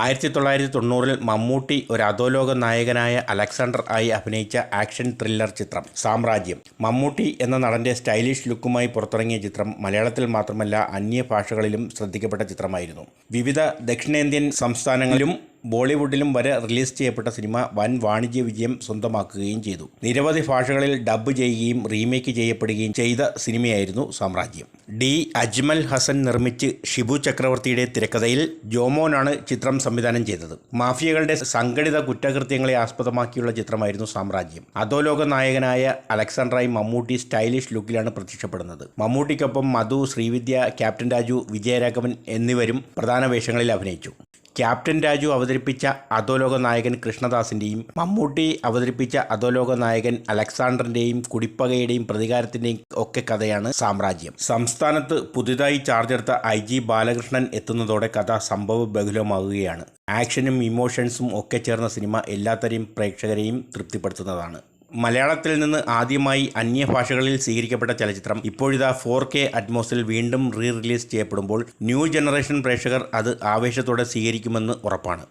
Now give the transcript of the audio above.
ആയിരത്തി തൊള്ളായിരത്തി തൊണ്ണൂറിൽ മമ്മൂട്ടി ഒരു അധോലോക നായകനായ അലക്സാണ്ടർ ആയി അഭിനയിച്ച ആക്ഷൻ ത്രില്ലർ ചിത്രം സാമ്രാജ്യം. മമ്മൂട്ടി എന്ന നടന്റെ സ്റ്റൈലിഷ് ലുക്കുമായി പുറത്തിറങ്ങിയ ചിത്രം മലയാളത്തിൽ മാത്രമല്ല അന്യ ഭാഷകളിലും ശ്രദ്ധിക്കപ്പെട്ട ചിത്രമായിരുന്നു. വിവിധ ദക്ഷിണേന്ത്യൻ സംസ്ഥാനങ്ങളിലും ബോളിവുഡിലും വരെ റിലീസ് ചെയ്യപ്പെട്ട സിനിമ വൻ വാണിജ്യ വിജയം സ്വന്തമാക്കുകയും ചെയ്തു. നിരവധി ഭാഷകളിൽ ഡബ്ബ് ചെയ്യുകയും റീമേക്ക് ചെയ്യപ്പെടുകയും ചെയ്ത സിനിമയായിരുന്നു സാമ്രാജ്യം. ഡി. അജ്മൽ ഹസൻ നിർമ്മിച്ച് ഷിബു ചക്രവർത്തിയുടെ തിരക്കഥയിൽ ജോമോനാണ് ചിത്രം സംവിധാനം ചെയ്തത്. മാഫിയകളുടെ സംഘടിത കുറ്റകൃത്യങ്ങളെ ആസ്പദമാക്കിയുള്ള ചിത്രമായിരുന്നു സാമ്രാജ്യം. അധോലോക നായകനായ അലക്സാണ്ടറായി മമ്മൂട്ടി സ്റ്റൈലിഷ് ലുക്കിലാണ് പ്രത്യക്ഷപ്പെടുന്നത്. മമ്മൂട്ടിക്കൊപ്പം മധു ശ്രീവിദ്യ ക്യാപ്റ്റൻ രാജു വിജയരാഘവൻ എന്നിവരും പ്രധാന വേഷങ്ങളിൽ അഭിനയിച്ചു. ക്യാപ്റ്റൻ രാജു അവതരിപ്പിച്ച അധോലോക നായകൻ കൃഷ്ണദാസിന്റെയും മമ്മൂട്ടി അവതരിപ്പിച്ച അധോലോക നായകൻ അലക്സാണ്ടറിന്റെയും കുടിപ്പകയുടെയും പ്രതികാരത്തിന്റെയും ഒക്കെ കഥയാണ് സാമ്രാജ്യം. സംസ്ഥാനത്ത് പുതുതായി ചാർജെടുത്ത ഐ ജി ബാലകൃഷ്ണൻ എത്തുന്നതോടെ കഥ സംഭവ ബഹുലമാകുകയാണ്. ആക്ഷനും ഇമോഷൻസും ഒക്കെ ചേർന്ന സിനിമ എല്ലാത്തരെയും പ്രേക്ഷകരെയും തൃപ്തിപ്പെടുത്തുന്നതാണ്. മലയാളത്തിൽ നിന്ന് ആദ്യമായി അന്യഭാഷകളിൽ സ്വീകരിക്കപ്പെട്ട ചലച്ചിത്രം ഇപ്പോഴിതാ ഫോർ കെ അറ്റ്മോസിൽ വീണ്ടും റീ റിലീസ് ചെയ്യപ്പെടുമ്പോൾ ന്യൂ ജനറേഷൻ പ്രേക്ഷകർ അത് ആവേശത്തോടെ സ്വീകരിക്കുമെന്ന് ഉറപ്പാണ്.